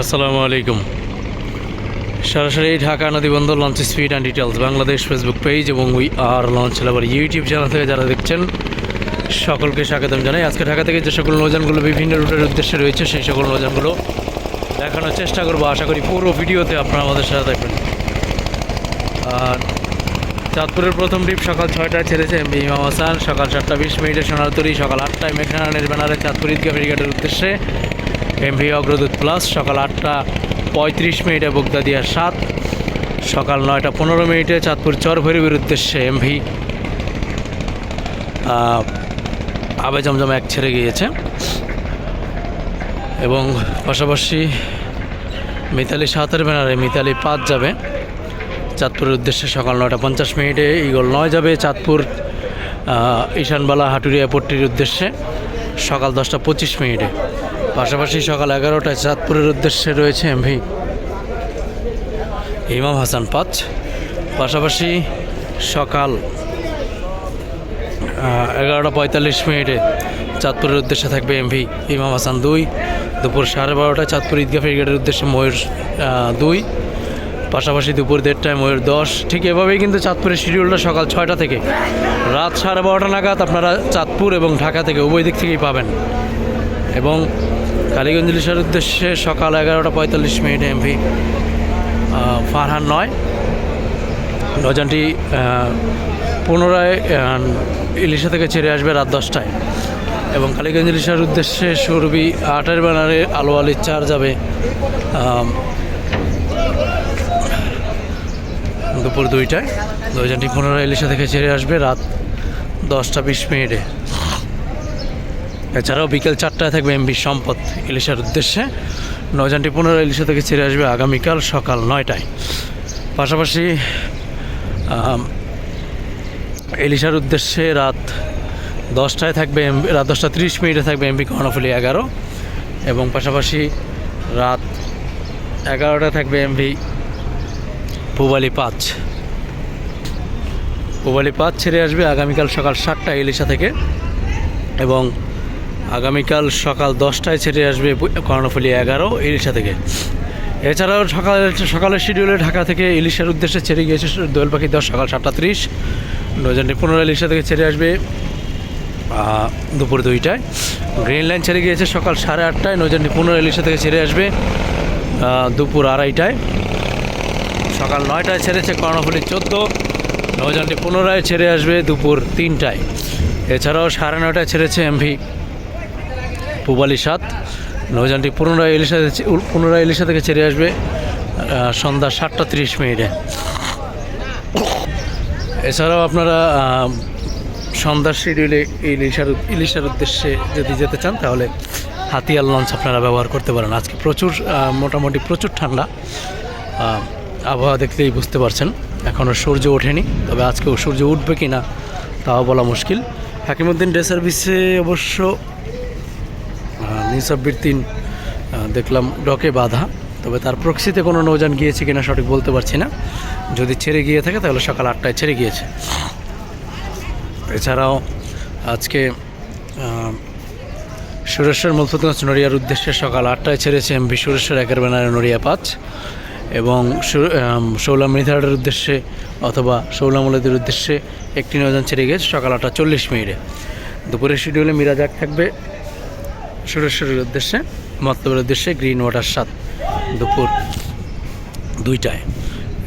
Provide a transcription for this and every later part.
আসসালামু আলাইকুম। সরাসরি Dhaka নদীবন্দর launch speed and details Bangladesh Facebook page এবং we are launch lover YouTube channel থেকে যারা দেখছেন, সকলকে স্বাগতম জানাই। আজকে ঢাকা থেকে যে সকল নৌযানগুলো বিভিন্ন রুটের উদ্দেশ্যে রয়েছে, সেই সকল নৌযানগুলো দেখানোর চেষ্টা করব। আশা করি পুরো ভিডিওতে আপনারা আমাদের সাথে দেখবেন আর চাঁদপুরের প্রথম ট্রিপ সকাল ছয়টায় ছেড়েছে এমবি ইমাম হাসান। সকাল সাতটা বিশ মিনিটে সোনারতরি সকাল আটটায় মেঘনারায়ণের ব্যানারে চাঁদপুর ঈদগাহ ফেরিঘাটের উদ্দেশ্যে এমভি অগ্রদূত প্লাস, সকাল আটটা পঁয়ত্রিশ মিনিটে বগদাদিয়া সাত, সকাল নয়টা পনেরো মিনিটে চাঁদপুর চর ভৈরবের উদ্দেশ্যে এমভি আবে জমজম এক ছেড়ে গিয়েছে। এবং পাশাপাশি মিতালি সাতের ব্যানারে মিতালি পাঁচ যাবে। চাঁদপুরের উদ্দেশ্যে সকাল নয়টা পঞ্চাশ মিনিটে ইগল নয় যাবে চাঁদপুর ঈশানবালা হাটুরিয়া পট্টির উদ্দেশ্যে সকাল দশটা পঁচিশ মিনিটে। পাশাপাশি সকাল এগারোটায় চাঁদপুরের উদ্দেশ্যে রয়েছে এমভি। ইমাম হাসান পাঁচ পাশাপাশি সকাল এগারোটা পঁয়তাল্লিশ মিনিটে চাঁদপুরের উদ্দেশ্যে থাকবে এমভি। ইমাম হাসান দুই, দুপুর সাড়ে বারোটায় চাঁদপুর ঈদগাহ ফেরিঘাটের উদ্দেশ্যে ময়ূর দুই, পাশাপাশি দুপুর দেড়টায় ময়ূর দশ। ঠিক এভাবেই কিন্তু চাঁদপুরের শিডিউলটা সকাল ছয়টা থেকে। রাত সাড়ে বারোটা নাগাদ আপনারা চাঁদপুর এবং ঢাকা থেকে উভয় দিক থেকেই পাবেন। এবং কালীগঞ্জ ইলিশের উদ্দেশ্যে সকাল এগারোটা পঁয়তাল্লিশ মিনিটে এমভি ফারহান নয়। নজানটি পুনরায় ইলিশা থেকে ছেড়ে আসবে রাত দশটায়। এবং কালীগঞ্জ ইলিশার উদ্দেশ্যে সুরভি আটের ব্যানারে আলো আলির চার যাবে দুপুর দুইটায়। নৌযানটি পুনরায় ইলিশা থেকে ছেড়ে আসবে রাত দশটা বিশ মিনিটে। এছাড়াও বিকেল চারটায় থাকবে এমবি সম্পদ ইলিশার উদ্দেশ্যে। নৌযানটি পুনরায় ইলিশা থেকে ছেড়ে আসবে আগামীকাল সকাল নয়টায়। পাশাপাশি আম, ইলিশার উদ্দেশ্যে রাত দশটায় থাকবে MV রাত দশটা তিরিশ মিনিটে থাকবে এমবি কর্ণফুলি এগারো। এবং পাশাপাশি রাত এগারোটায় থাকবে এমভি পুবালি পাঁচ। পুবালি পাঁচ ছেড়ে আসবে আগামীকাল সকাল সাতটায় ইলিশা থেকে। এবং আগামীকাল সকাল দশটায় ছেড়ে আসবে কর্ণফুলি এগারো, ইলিশা থেকে। এছাড়াও সকাল সকালের শিডিউলে ঢাকা থেকে ইলিশার উদ্দেশ্যে ছেড়ে গিয়েছে দোয়েল পাখি দশ সকাল সাতটা ত্রিশ। নৌজানটি পুনরায় ইলিশা থেকে ছেড়ে আসবে দুপুর দুইটায়। গ্রিন লাইন ছেড়ে গিয়েছে সকাল সাড়ে আটটায় নৌজানটি পুনরায় ইলিশা থেকে ছেড়ে আসবে দুপুর আড়াইটায়। সকাল নয়টায় ছেড়েছে কর্ণফুলি চোদ্দ নৌজানটি পুনরায় ছেড়ে আসবে দুপুর তিনটায়। এছাড়াও সাড়ে নয়টায় ছেড়েছে এমভি। পুবালি সাত। নৌজানটি পুনরায় ইলিশা পুনরায় ইলিশা থেকে ছেড়ে আসবে সন্ধ্যা সাতটা তিরিশ মিনিটে। এছাড়াও আপনারা সন্ধ্যার শিডিউলে ইলিশার ইলিশার উদ্দেশ্যে যদি যেতে চান, তাহলে হাতিয়ার লঞ্চ আপনারা ব্যবহার করতে পারেন। আজকে প্রচুর মোটামুটি প্রচুর ঠান্ডা। আবহাওয়া দেখতেই বুঝতে পারছেন এখনও সূর্য ওঠেনি। তবে আজকেও সূর্য উঠবে কি না তাও বলা মুশকিল। হাকিমুদ্দিন ডে সার্ভিসে অবশ্য নিসাব্বির তিন দেখলাম ডকে বাধা, তবে তার প্রক্সিতে কোনো নৌযান গিয়েছে কিনা সঠিক বলতে পারছি না। যদি ছেড়ে গিয়ে থাকে তাহলে সকাল আটটায় ছেড়ে গিয়েছে। এছাড়াও আজকে সুরেশ্বর মলফুতগঞ্জ নড়িয়ার উদ্দেশ্যে সকাল আটটায় ছেড়েছে এমভি সুরেশ্বর, একের ব্যানারে নড়িয়া পাঁচ, এবং শৌলা মৃধারের উদ্দেশ্যে অথবা শৌলা মলেদের উদ্দেশ্যে একটি নৌযান ছেড়ে গিয়েছে সকাল আটটা চল্লিশ মিনিটে। দুপুরের শিডিউলে মিরাজাক থাকবে। সুরেশ্বরের উদ্দেশ্যে মতলবের উদ্দেশ্যে গ্রিন ওয়াটার সাত দুপুর দুইটায়।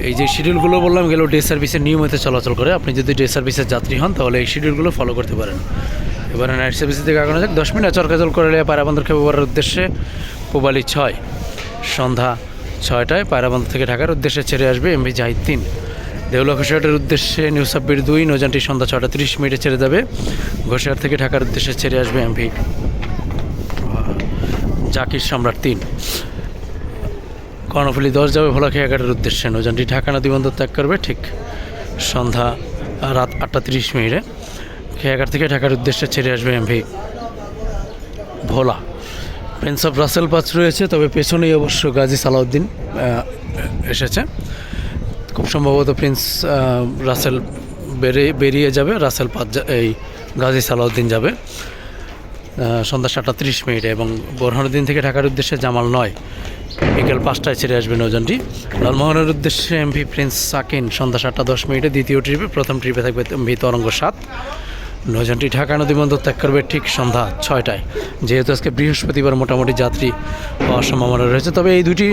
এই যে শিডিউলগুলো বললাম, গেল ডে সার্ভিসের নিয়মিত চলাচল করে। আপনি যদি ডে সার্ভিসের যাত্রী হন, তাহলে এই শিডিউলগুলো ফলো করতে পারেন। এবারে নাইট সার্ভিস থেকে আগানো যাক। দশ মিনিট চরকাজল করে পায়রাবন্দর খেপার উদ্দেশ্যে পুবালি ছয়। সন্ধ্যা ছয়টায় পায়রাবন্দর থেকে ঢাকার উদ্দেশ্যে ছেড়ে আসবে এমভি জাহিদ তিন দেউলা ঘোষাটের উদ্দেশ্যে নিউ সাব্বির দুই নৌজানটি সন্ধ্যা ছটা তিরিশ মিনিটে ছেড়ে যাবে। ঘোষাট থেকে ঢাকার উদ্দেশ্যে ছেড়ে আসবে এমভি জাকির সম্রাট তিন। কর্ণফুলি দশ যাবে ভোলা খেয়াঘাটের উদ্দেশ্যে। নৌযানটি ঢাকা নদী বন্দর ত্যাগ করবে ঠিক সন্ধ্যা রাত আটটা তিরিশ মিনিটে। খেয়াঘাট থেকে ঢাকার উদ্দেশ্যে ছেড়ে আসবে MV Bhola. Prince of Russel পাঁচ রয়েছে, তবে পেছনেই অবশ্য গাজী সালাউদ্দিন এসেছে। খুব সম্ভবত প্রিন্স রাসেল বেরিয়ে বেরিয়ে যাবে রাসেল পাঁচ এই গাজী সালাউদ্দিন যাবে। সন্ধ্যা সাতটা তিরিশ মিনিটে এবং বোরহানুদ্দিন থেকে ঢাকার উদ্দেশ্যে জামাল নয়। বিকেল পাঁচটায় ছেড়ে আসবে নৌযানটি লালমোহনের উদ্দেশ্যে এমভি প্রিন্স সাকিন সন্ধ্যা সাতটা দশ মিনিটে দ্বিতীয় ট্রিপে, প্রথম ট্রিপে থাকবে এমভি তরঙ্গ সাত। নৌযানটি ঢাকা নদী বন্দর ত্যাগ করবে ঠিক সন্ধ্যা ছয়টায়। যেহেতু আজকে বৃহস্পতিবার মোটামুটি যাত্রী হওয়ার সম্ভাবনা রয়েছে, তবে এই দুটি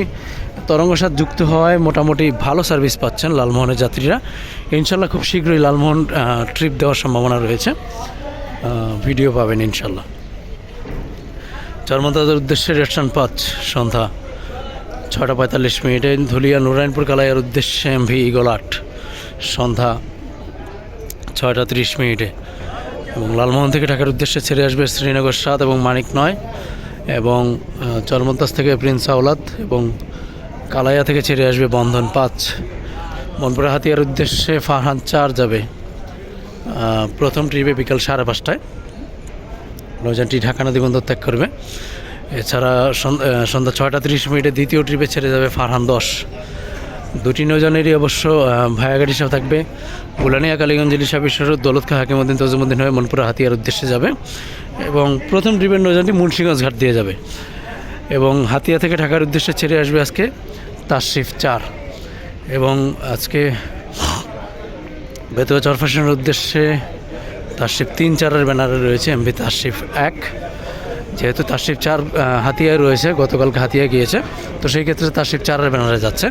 তরঙ্গ সাত যুক্ত হওয়ায় মোটামুটি ভালো সার্ভিস পাচ্ছেন লালমোহনের যাত্রীরা। ইনশাল্লাহ খুব শীঘ্রই লালমোহন ট্রিপ দেওয়ার সম্ভাবনা রয়েছে। ভিডিও পাবেন ইনশাল্লাহ। চর্মদাদের উদ্দেশ্যে রেস্টান পাঁচ, সন্ধ্যা ছটা পঁয়তাল্লিশ মিনিটে ধুলিয়া নুরায়ণপুর কালাইয়ের উদ্দেশ্যে এমভি ইগল আট, সন্ধ্যা ছয়টা তিরিশ মিনিটে। এবং লালমোহন থেকে ঢাকার উদ্দেশ্যে ছেড়ে আসবে শ্রীনগর সাত এবং মানিক নয় এবং চরমন্তাজ থেকে প্রিন্স আওলাদ এবং কালাইয়া থেকে ছেড়ে আসবে বন্ধন পাঁচ। মনপুরা হাতিয়ার উদ্দেশ্যে ফারহান চার যাবে প্রথম ট্রিপে বিকাল সাড়ে পাঁচটায়। নৌযানটি ঢাকা নদী বন্দর ত্যাগ করবে। এছাড়া সন- সন্ধ্যা ছয়টা তিরিশ মিনিটে দ্বিতীয় ট্রিপে ছেড়ে যাবে ফারহান দশ। দুটি নৌযানেরই অবশ্য ভায়াঘাট হিসাবে থাকবে। বুলানিয়া কালীগঞ্জ, ইলিশা বিশ্বরূপ দৌলত খা হাকিমুদ্দিন তজুমুদ্দিন হয়ে মনপুরা, হাতিয়ার উদ্দেশ্যে যাবে। এবং প্রথম ট্রিপের নৌযানটি মুন্সিগঞ্জ ঘাট দিয়ে যাবে। এবং হাতিয়া থেকে ঢাকার উদ্দেশ্যে ছেড়ে আসবে আজকে তাশরিফ চার। এবং আজকে বেতুয়া চরফাশনের উদ্দেশ্যে তাশরিফ তিন চারের ব্যানারে রয়েছে এমভি তাশরিফ এক। যেহেতু তাশরিফ চার হাতিয়ায় রয়েছে গতকালকে হাতিয়া গিয়েছে তো সেই ক্ষেত্রে তাশরিফ চারের ব্যানারে যাচ্ছে।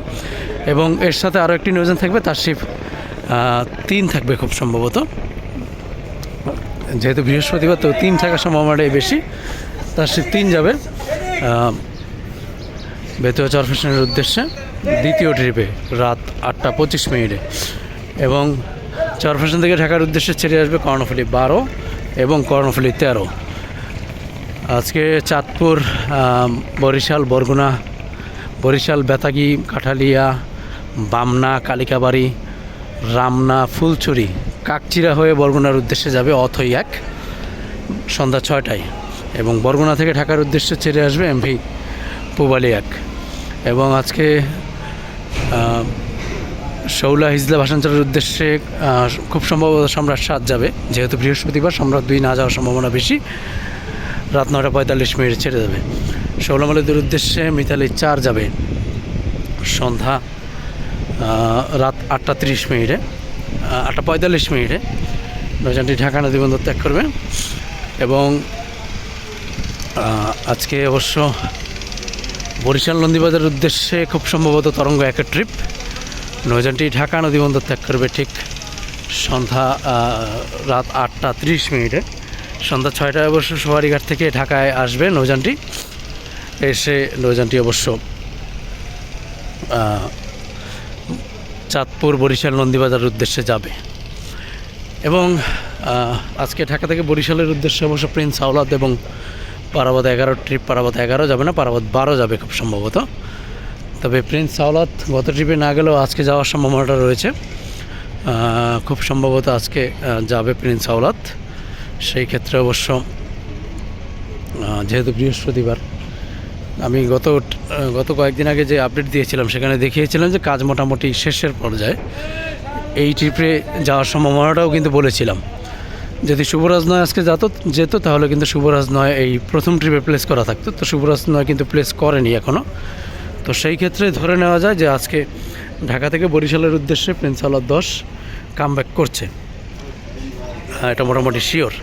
এবং এর সাথে আরও একটি নিয়োজন থাকবে তাশরিফ আহ, তিন থাকবে খুব সম্ভবত। যেহেতু বৃহস্পতিবার তো তিন থাকার সম্ভাবনাটাই বেশি। তাশরিফ তিন যাবে বেতুয়া চরফেশনের উদ্দেশ্যে দ্বিতীয় ট্রিপে রাত আটটা পঁচিশ মিনিটে। এবং চরফেশন থেকে ঢাকার উদ্দেশ্যে ছেড়ে আসবে কর্ণফুলি বারো এবং কর্ণফুলি তেরো। আজকে চাঁদপুর বরিশাল, বরগুনা, বরিশাল, বেতাগি, কাঠালিয়া, বামনা, কালিকাবাড়ি, রামনা, ফুলছড়ি, কাকচিরা হয়ে বরগুনার উদ্দেশ্যে যাবে অথই এক, সন্ধ্যা ছয়টায়। এবং বরগুনা থেকে ঢাকার উদ্দেশ্যে ছেড়ে আসবে এমভি পুবালি এক। এবং আজকে শৌলা হিজলা ভাষাঞ্চলের উদ্দেশ্যে খুব সম্ভবত সম্রাট সাত যাবে। যেহেতু বৃহস্পতিবার সম্রাট দুই না যাওয়ার সম্ভাবনা বেশি, রাত নটা পঁয়তাল্লিশ মিনিট ছেড়ে যাবে। শৌলামালিদের উদ্দেশ্যে মিতালি চার যাবে। সন্ধ্যা রাত আটটা তিরিশ মিনিটে আটটা পঁয়তাল্লিশ মিনিটে নৌযানটি ঢাকা নদী বন্দর ত্যাগ করবে। এবং আজকে অবশ্য বরিশাল নন্দীবাজারের উদ্দেশ্যে খুব সম্ভবত তরঙ্গ একের ট্রিপ। নৌযানটি ঢাকা নদী বন্দর ত্যাগ করবে ঠিক সন্ধ্যা রাত আটটা তিরিশ মিনিটে। সন্ধ্যা ছয়টায় অবশ্য সোয়ারিঘাট থেকে ঢাকায় আসবে নৌযানটি। এসে নৌযানটি অবশ্য চাঁদপুর বরিশাল নন্দীবাজারের উদ্দেশ্যে যাবে। এবং আজকে ঢাকা থেকে বরিশালের উদ্দেশ্যে অবশ্য প্রিন্স আওলাদ এবং পারাবত এগারো, ট্রিপ পারাবত এগারো যাবে না, পারাবত বারো যাবে খুব সম্ভবত। তবে প্রিন্স আওলাদ গত ট্রিপে না গেলেও আজকে যাওয়ার সম্ভাবনাটা রয়েছে। খুব সম্ভবত আজকে যাবে প্রিন্স আওলাদ সেই ক্ষেত্রে অবশ্য যেহেতু বৃহস্পতিবার, আমি গত গত কয়েকদিন আগে যে আপডেট দিয়েছিলাম, সেখানে দেখিয়েছিলাম যে কাজ মোটামুটি শেষের পর্যায়ে। এই ট্রিপে যাওয়ার সম্ভাবনাটাও কিন্তু বলেছিলাম। যদি শুভরাজ নয় আজকে যেত যেত, তাহলে কিন্তু শুভরাজ নয় এই প্রথম ট্রিপে প্লেস করা থাকতো। তো শুভরাজ নয় কিন্তু প্লেস করেনি এখনও তো সেই ক্ষেত্রে ধরে নেওয়া যায় যে আজকে ঢাকা থেকে বরিশালের উদ্দেশ্যে প্রিন্স আলাদ দশ কাম করছে। এটা মোটামুটি শিওর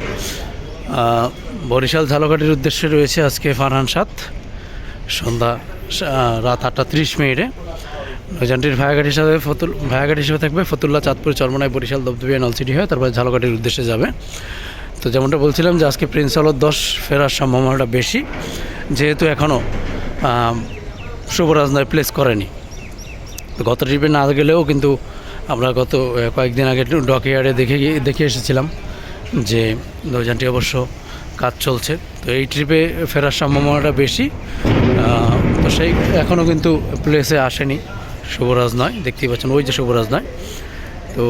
বরিশাল ঝালকাঠির উদ্দেশ্যে রয়েছে আজকে ফারহান সাত। সন্ধ্যা রাত আটটা তিরিশ মিনিটে। নৌযানটির ভায়াঘাট হিসাবে ফতুল ভায়াঘাট হিসেবে থাকবে ফতুল্লা, চাঁদপুর চরমনায় বরিশাল দবদবিয়া নলসিটি হয়ে তারপরে ঝালকাঠির উদ্দেশ্যে যাবে। তো যেমনটা বলছিলাম যে আজকে প্রিন্স দশ ফেরার সম্ভাবনাটা বেশি। যেহেতু এখনও শুভরাজ নয় প্লেস করেনি। গত ট্রিপে না গেলেও কিন্তু আমরা গত কয়েকদিন আগে ডকইয়ার্ডে দেখে দেখে এসেছিলাম যে নৌযানটি অবশ্য কাজ চলছে। তো এই ট্রিপে ফেরার সম্ভাবনাটা বেশি। তো সেই এখনও কিন্তু প্লেসে আসেনি শুভরাজ নয়। দেখতেই পাচ্ছেন ওই যে শুভরাজ নয়। তো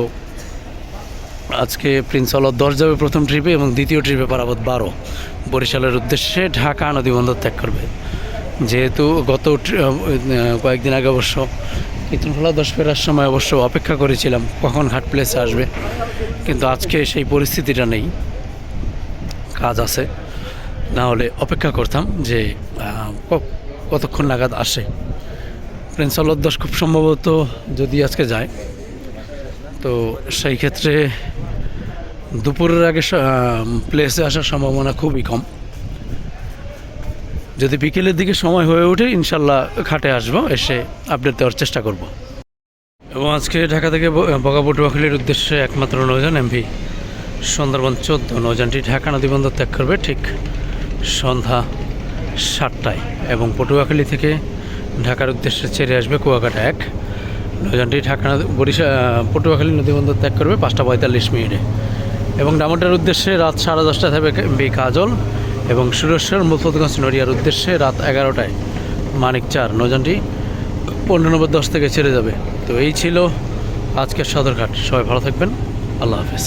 আজকে প্রিন্স আলো দশ যাবে প্রথম ট্রিপে এবং দ্বিতীয় ট্রিপে পারাবত বারো। বরিশালের উদ্দেশ্যে ঢাকা নদী বন্দর ত্যাগ করবে। যেহেতু গত কয়েকদিন আগে অবশ্য কীর্তনখোলা দশ ফেরার সময় অবশ্য অপেক্ষা করেছিলাম কখন ঘাট প্লেসে আসবে, কিন্তু আজকে সেই পরিস্থিতিটা নেই, কাজ আছে। না হলে অপেক্ষা করতাম যে কতক্ষণ নাগাদ আসে। প্রিন্স অলদ্দাস খুব সম্ভবত যদি আজকে যায়, তো সেই ক্ষেত্রে দুপুরের আগে প্লেসে আসার সম্ভাবনা খুবই কম। যদি বিকেলের দিকে সময় হয়ে ওঠে, ইনশাল্লাহ ঘাটে আসব, এসে আপডেট দেওয়ার চেষ্টা করব। এবং আজকে ঢাকা থেকে বগা পটুয়াখালীর উদ্দেশ্যে একমাত্র নৌযান এমভি, সুন্দরবন চোদ্দ, নৌযানটি ঢাকা নদীবন্দর ত্যাগ করবে ঠিক সন্ধ্যা সাতটায়। এবং পটুয়াখালী থেকে ঢাকার উদ্দেশ্যে ছেড়ে আসবে কুয়াকাটা এক। নৌযানটি ঢাকা বরিশা পটুয়াখালী নদীবন্দর ত্যাগ করবে পাঁচটা পঁয়তাল্লিশ মিনিটে। এবং ডামোটার উদ্দেশ্যে রাত সাড়ে দশটায় থাকবে বি কাজল। এবং সুরেশ্বর মুলফতগঞ্জ নড়িয়ার উদ্দেশ্যে রাত এগারোটায় মানিক চার, নৌযানটি পনেরো নম্বর দশ থেকে ছেড়ে যাবে। তো এই ছিল আজকের সদরঘাট। সবাই ভালো থাকবেন। আল্লাহ হাফিজ।